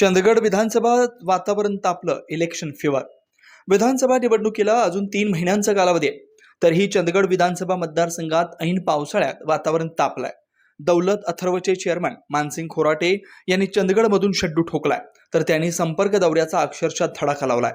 चंदगड विधानसभा वातावरण तापलं election fever विधानसभा निवडणुकीला अजून तीन महिन्यांचा कालावधी आहे. तरीही चंदगड विधानसभा मतदारसंघात ऐन पावसाळ्यात वातावरण तापलंय. दौलत अथर्वचे चेअरमन मानसिंग खोराटे यांनी चंदगडमधून शड्डू ठोकलाय. तर त्यांनी संपर्क दौऱ्याचा अक्षरशः धडाका लावलाय.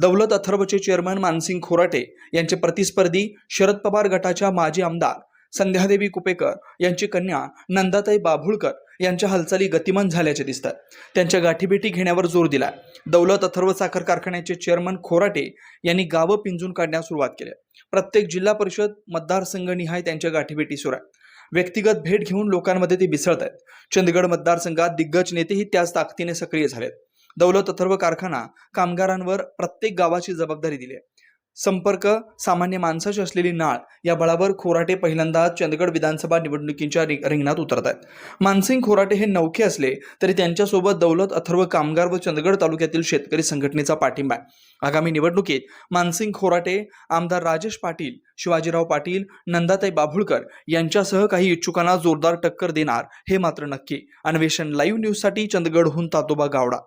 दौलत अथर्वचे चेअरमन मानसिंग खोराटे यांचे प्रतिस्पर्धी शरद पवार गटाच्या माजी आमदार संध्यादेवी कुपेकर यांची कन्या नंदाताई बाभुळकर यांच्या हालचाली गतिमान झाल्याचे दिसतात. त्यांच्या गाठीभेटी घेण्यावर जोर दिला दौलत अथर्व साखर कारखान्याचे चेअरमन खोराटे यांनी गावं पिंजून काढण्यास सुरुवात केली. प्रत्येक जिल्हा परिषद मतदारसंघनिहाय त्यांच्या गाठीभेटी सुरू आहेत. व्यक्तिगत भेट घेऊन लोकांमध्ये ते मिसळत आहेत. चंदगड मतदारसंघात दिग्गज नेतेही त्याच ताकदीने सक्रिय झालेत. दौलत अथर्व कारखाना कामगारांवर प्रत्येक गावाची जबाबदारी दिली आहे. संपर्क सामान्य माणसाची असलेली नाळ या बळावर खोराटे पहिल्यांदा चंदगड विधानसभा निवडणुकीच्या रिंगणात उतरत आहेत. मानसिंग खोराटे हे नौखे असले तरी त्यांच्यासोबत दौलत अथर्व कामगार व चंदगड तालुक्यातील शेतकरी संघटनेचा पाठिंबा आहे. आगामी निवडणुकीत मानसिंग खोराटे आमदार राजेश पाटील शिवाजीराव पाटील नंदाताई बाभुळकर यांच्यासह काही इच्छुकांना जोरदार टक्कर देणार हे मात्र नक्की. अन्वेषण लाईव्ह न्यूजसाठी चंदगडहून तातोबा गावडा.